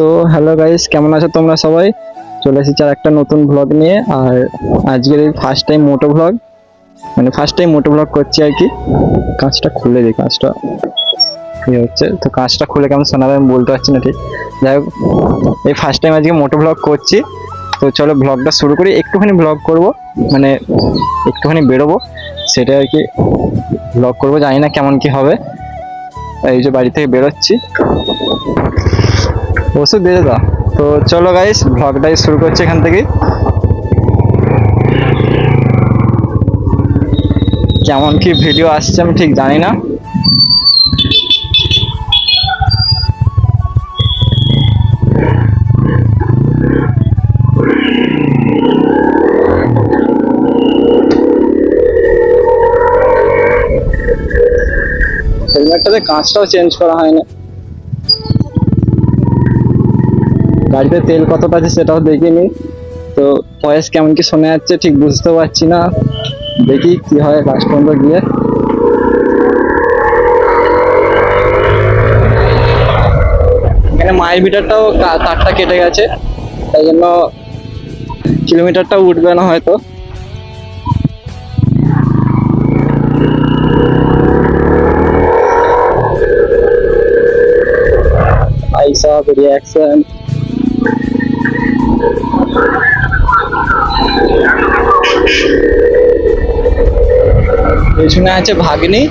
তো hello guys কেমন আছো তোমরা সবাই? চলে এসেছি আর একটা নতুন ব্লগ নিয়ে, আর আজকের এই ফার্স্ট টাইম মোটো ব্লগ মানে ফার্স্ট টাইম মোটো ব্লগ করছি আর কি। কাঁচটা খুলে দিই কাঁচটা ইয়ে হচ্ছে। তো কাঁচটা খুলে কেমন শোনাবে আমি বলতে পারছি না ঠিক। যাই হোক, এই ফার্স্ট টাইম আজকে মোটো ব্লগ করছি। তো চলো ব্লগটা শুরু করি, একটুখানি ব্লগ করব মানে একটুখানি বেরোবো সেটা আর কি ব্লগ করব। জানি না কেমন কি হবে। এই যে বাড়ি থেকে বেরোচ্ছি। ওষুধ দিয়ে দাও। তো চলো গাইস ব্লগটাই শুরু করছি এখান থেকে কেমন কি ভিডিও আসছে আমি ঠিক জানি না। হেলমেটটাতে কাঁচটাও চেঞ্জ করা হয়নি। গাড়িতে তেল কতটা আছে সেটাও দেখিনি। তো ভয়েস কেমন কি শোনা যাচ্ছে ঠিক বুঝতে পারছি না। দেখি কি হয় লাস্ট পর্যন্ত গিয়ে। এখানে মাইল মিটারটাও তারটা কেটে গেছে। তাই জন্য কিলোমিটারটা উঠবে না হয়তো। I saw পেছনে আছে ভাগ্নি।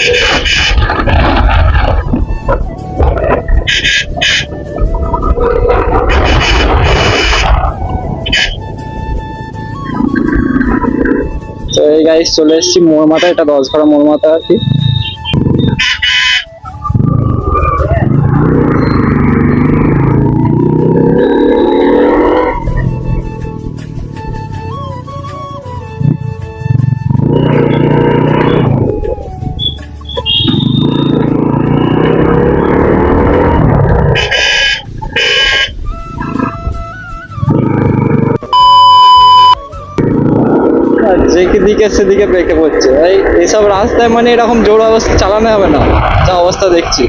তো এই গাইস চলে এসেছি মোড় মাথা এটা দশ ঘরা মোড় মাথা আর কি। যেদিকে সেদিকে ব্রেকে পড়ছে এই, এসব রাস্তায় মানে এরকম জোর অবস্থা চালানো হবে না। যা অবস্থা দেখছি।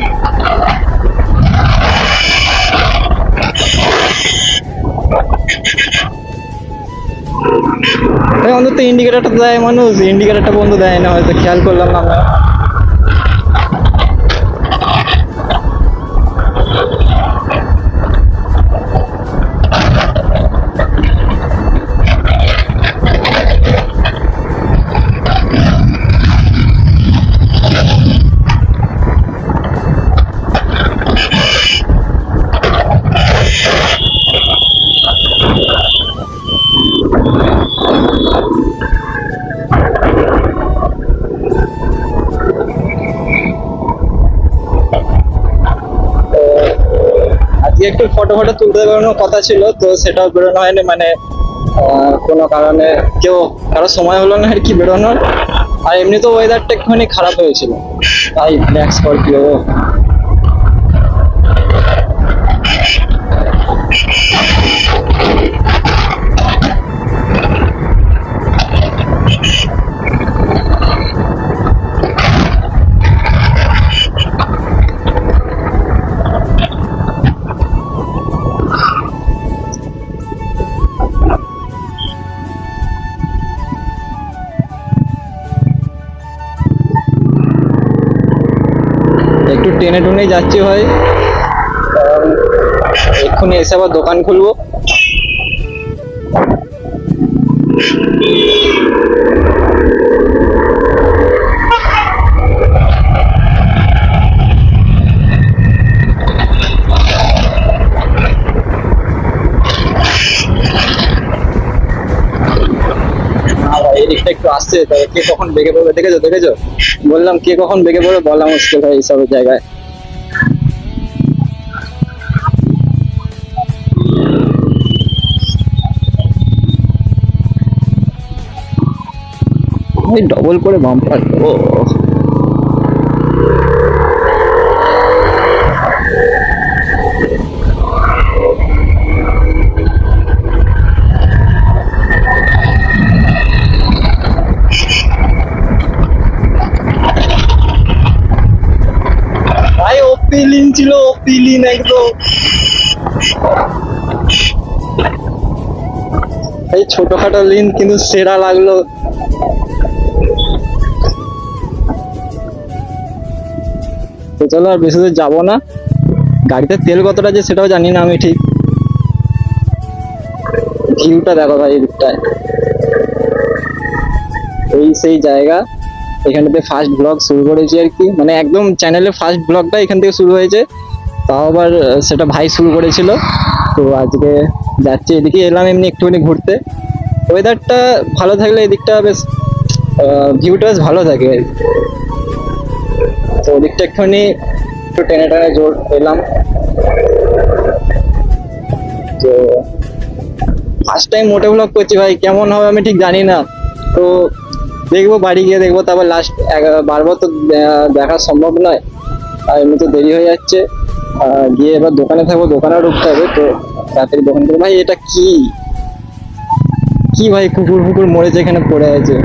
অন্তত ইন্ডিকেটারটা দেয় মানুষ। ইন্ডিকেটারটা বন্ধু দেয় না, হয়তো। খেয়াল করলাম না আমরা। একটু ফটো ফটো তুলতে বেরোনোর কথা ছিল, তো সেটাও বেরোনো হয়নি মানে কোনো কারণে কেউ কারও সময় হলো না আর কি বেরোনোর। আর এমনি তো ওয়েদারটা একটুখানি খারাপ হয়েছিল। তাই ব্ল্যাক স্করপিও টেনে টুনে যাচ্ছি ভাই। এক্ষুনি এসে আবার দোকান খুলবো। একটু আসছে। কে কখন বেগে পড়বে, দেখেছ দেখেছ? বললাম, কে কখন বেগে পড়বে, বলা মুশকিল হয় এইসব জায়গায়। ভাই ডবল করে বাম্পার ও ছিল একদম। এই ছোটখাটো লিন কিন্তু সেরা লাগল। তো চলো আর বেশি দূর যাব না। গাড়িতে তেল কতটা যে সেটাও জানি না আমি ঠিক। ভিউটা দেখো ভাই এদিকটায় এই সেই জায়গা। এখান এখানটাতে ফার্স্ট ব্লগ শুরু করেছি আর কি। মানে একদম চ্যানেলে ফার্স্ট ব্লগটা এখান থেকে শুরু হয়েছে। তাও আবার সেটা ভাই শুরু করেছিল। তো আজকে যাচ্ছি এদিকে, এলাম এমনি একটুখানি ঘুরতে। ওয়েদারটা ভালো থাকলে এদিকটা বেশ ভিউটা বেশ ভালো থাকে। তো ওদিকটা একটুখানি একটু টেনে টেনে জোর পেলাম। তো ফার্স্ট টাইম মোটে ব্লগ করছি ভাই, কেমন হবে আমি ঠিক জানি না। তো দেখব বাড়ি গিয়ে দেখব, তারপর লাস্ট বারবার তো দেখা সম্ভব নয়। আর এমনি তো দেরি হয়ে যাচ্ছে। গিয়ে এবার দোকানে থাকব দোকানে ঢুকতে হবে, তো তাড়াতাড়ি দোকান থেকে ভাই, এটা কি? কি ভাই কুকুর ফুকুর মরেছে এখানে পড়ে আছে?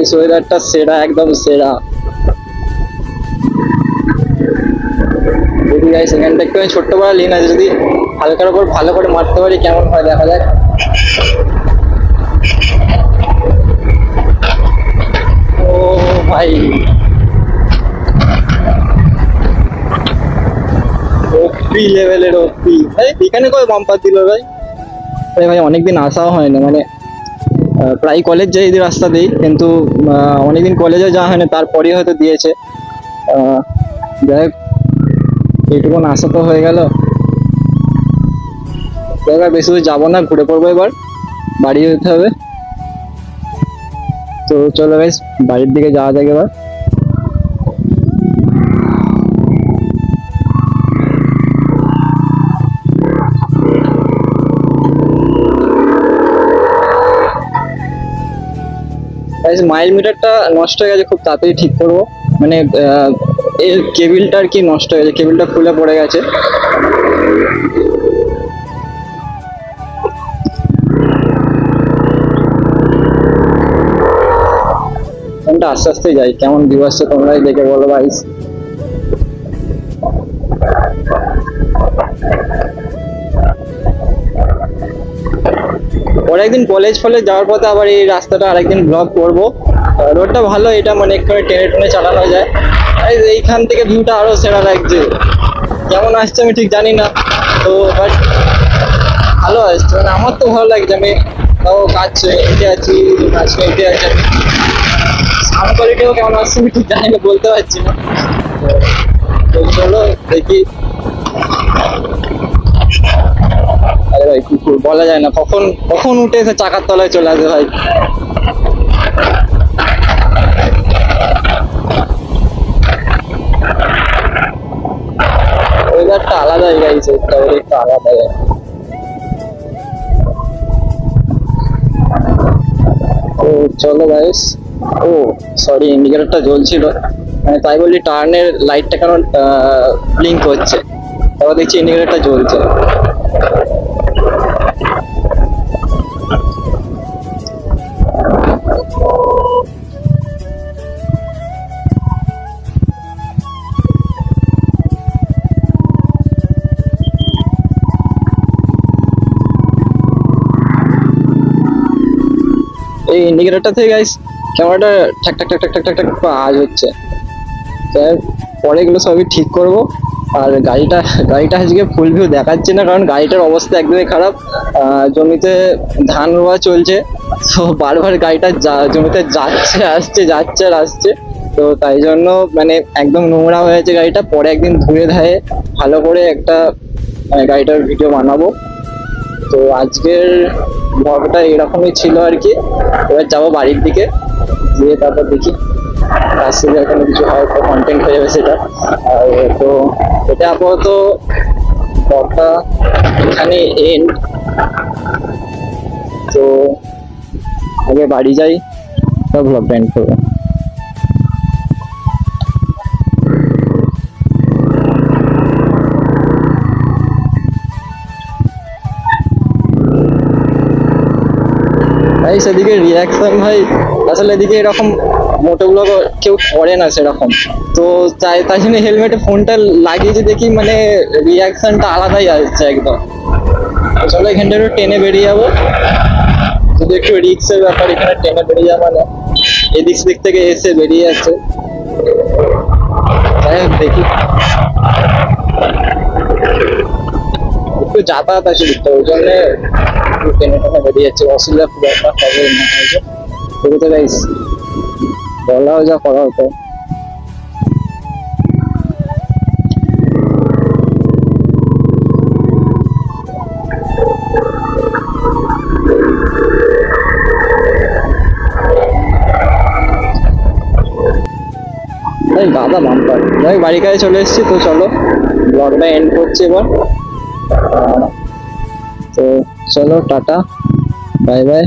এই সোয়েদারটা সেরা, একদম সেরা। যদি গাইস, এখানটা একটু ছোট্ট বড় লিন আছে, যদি হালকার উপর ভালো করে মারতে পারি, কেমন হয় দেখা যাক। ও ভাই। ওপি লেভেলের ওপি ভাই, এখানে কয় বাম্পার দিল ভাই? ভাই, অনেকদিন আসাও হয় না মানে প্রায় কলেজ যাই রাস্তা দিই, কিন্তু অনেকদিন কলেজে যাওয়া হয়নি, তারপরেই হয়তো দিয়েছে। যাই হোক, এইটুকুন আসা তো হয়ে গেল। বেশি দূর যাব না, ঘুরে পড়ব এবার। বাড়ি যেতে হবে। তো চলো বেশ বাড়ির দিকে যাওয়া যাক এবার। মাইল মিটারটা নষ্ট হয়ে গেছে খুব তাড়াতাড়ি ঠিক করব। মানে এর কেবিলটা আর কি নষ্ট হয়ে গেছে, কেবিলটা খুলে পড়ে গেছে। আস্তে আস্তে যাই, কেমন ভিউ তোমরাই দেখে বলো ভাইস পরে একদিন কলেজ ফলেজ যাওয়ার পথে আবার এই রাস্তাটা আরেকদিন ব্লগ করব। রোডটা ভালো, এটা মানে একটু টেনে টেনে চালানো যায়। এইখান থেকে ভিউটা আরও সেরা লাগছে। কেমন আসছে আমি ঠিক জানি না। তো বাট ভালো আসছে। মানে আমার তো ভালো লাগছে। আমি তাও কাজ হেঁটে আছি, কাজ হেঁটে আছি। সাউন্ড কোয়ালিটিও কেমন আসছে আমি ঠিক জানি না, বলতে পারছি না। তো চলো দেখি। আরে ভাই কুকুর বলা যায় না। কখন কখন উঠে এসে চাকার তলায় চলে আসে ভাই? ওয়েদারটা আলাদা গাইছে একটু আলাদা যায় ও, চলো গাইস ও সরি ইন্ডিকেটরটা জ্বলছিল। মানে তাই বলি টার্নের লাইটটা কেন ব্লিঙ্ক হচ্ছে তারপর দেখছি ইন্ডিকেটরটা জ্বলছে। এই ইন্ডিকেটরটা থেকে গাইস ক্যামেরাটা ঠাক ঠাক ঠাক ঠাক ঠাক ঠাক আওয়াজ হচ্ছে পরে এগুলো সবই ঠিক করব। আর গাড়িটা গাড়িটা আজকে ফুল ভিউ দেখাচ্ছে না, কারণ গাড়িটার অবস্থা একদমই খারাপ। জমিতে ধান রোয়া চলছে, তো বারবার গাড়িটা জমিতে যাচ্ছে, আসছে, যাচ্ছে আর আসছে। তো তাই জন্য মানে একদম নোংরা হয়েছে গাড়িটা, পরে একদিন ধুয়ে ধায়ে ভালো করে একটা গাড়িটার ভিডিও বানাবো। তো আজকের ব্লগটা এরকমই ছিল আর কি। এবার যাব বাড়ির দিকে, গিয়ে তারপর দেখি। কাজ কোনো কিছু হয়তো কন্টেন্ট হয়ে যাবে সেটা। আর তো এটা আপাতত ব্লগটা এখানে এন্ড তো আগে বাড়ি যাই, সব ব্লগটা এন্ড করব। সেদিকে রিয়াকশন ভাই। আসলে এদিকে এরকম মোটোগুলো কেউ করে না সেরকম। তো তাই তাই জন্য হেলমেটে ফোনটা লাগিয়েছি দেখি মানে রিয়াকশনটা আলাদাই আসছে একদম। চলো এখানটা একটু টেনে বেরিয়ে যাব। যদি একটু রিক্সের ব্যাপার, এখানে টেনে বেরিয়ে যাব না এদিক দিক থেকে এসে বেরিয়ে যাচ্ছে দেখি। একটু যাতায়াত আছে দিকটা ওই জন্য একটু টেনে টেনে বেরিয়ে যাচ্ছে। অসুবিধা খুব একটা হবে না হয়তো দেখতে যা করা হতো দাদা বাম্পার। যাই বাড়ি কাছে চলে এসেছি, তো চলো ব্লগটা এন্ড করছি এবার। তো চলো, টাটা বাই বাই